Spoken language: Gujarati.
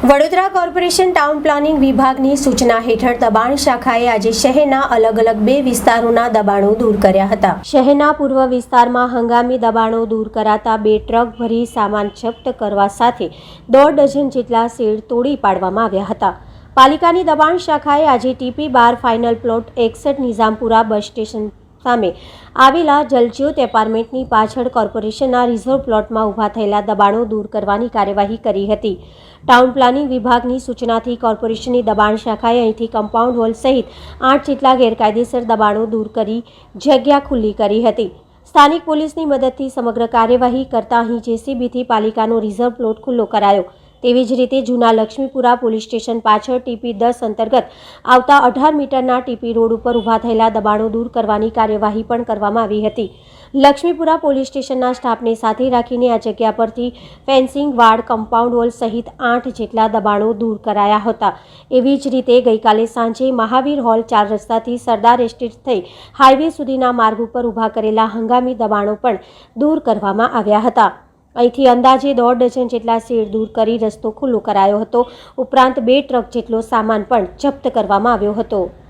વડોદરા કોર્પોરેશન ટાઉન પ્લાનિંગ વિભાગની સૂચના હેઠળ દબાણ શાખાએ આજે શહેરના અલગ અલગ બે વિસ્તારોના દબાણો દૂર કર્યા હતા. શહેરના પૂર્વ વિસ્તારમાં હંગામી દબાણો દૂર કરાતા બે ટ્રક ભરી સામાન જપ્ત કરવા સાથે દોઢ ડઝન જેટલા શેડ તોડી પાડવામાં આવ્યા હતા. પાલિકાની દબાણ શાખાએ આજે ટીપી બાર ફાઇનલ પ્લોટ એકસઠ નિઝામપુરા બસ સ્ટેશન સામે આવેલા જલજ્યોત એપાર્ટમેન્ટની પાછળ કોર્પોરેશનના રિઝર્વ પ્લોટમાં ઊભા થયેલા દબાણો દૂર કરવાની કાર્યવાહી કરી હતી. ટાઉન પ્લાનિંગ વિભાગની સૂચનાથી કોર્પોરેશનની દબાણ શાખાએ અહીંથી કમ્પાઉન્ડ વોલ સહિત આઠ જેટલા ગેરકાયદેસર દબાણો દૂર કરી જગ્યા ખુલ્લી કરી હતી. સ્થાનિક પોલીસની મદદથી સમગ્ર કાર્યવાહી કરતા અહીં જેસીબીથી પાલિકાનો રિઝર્વ પ્લોટ ખુલ્લો કરાયો. તેવી જ રીતે જૂના લક્ષ્મીપુરા પોલીસ સ્ટેશન પાછળ ટીપી દસ અંતર્ગત આવતા અઢાર મીટરના ટીપી રોડ ઉપર ઊભા થયેલા દબાણો દૂર કરવાની કાર્યવાહી પણ કરવામાં આવી હતી. લક્ષ્મીપુરા પોલીસ સ્ટેશનના સ્ટાફને સાથે રાખીને આ જગ્યા પરથી ફેન્સિંગ વાડ કમ્પાઉન્ડ વોલ સહિત આઠ જેટલા દબાણો દૂર કરાયા હતા. એવી જ રીતે ગઈકાલે સાંજે મહાવીર હોલ ચાર રસ્તાથી સરદાર એસ્ટેટ થઈ હાઈવે સુધીના માર્ગ ઉપર ઊભા કરેલા હંગામી દબાણો પણ દૂર કરવામાં આવ્યા હતા. અહીંથી અંદાજે દોઢ ડઝન જેટલા શેડ દૂર કરી રસ્તો ખુલ્લો કરાયો હતો. ઉપરાંત બે ટ્રક જેટલો સામાન પણ જપ્ત કરવામાં આવ્યો હતો.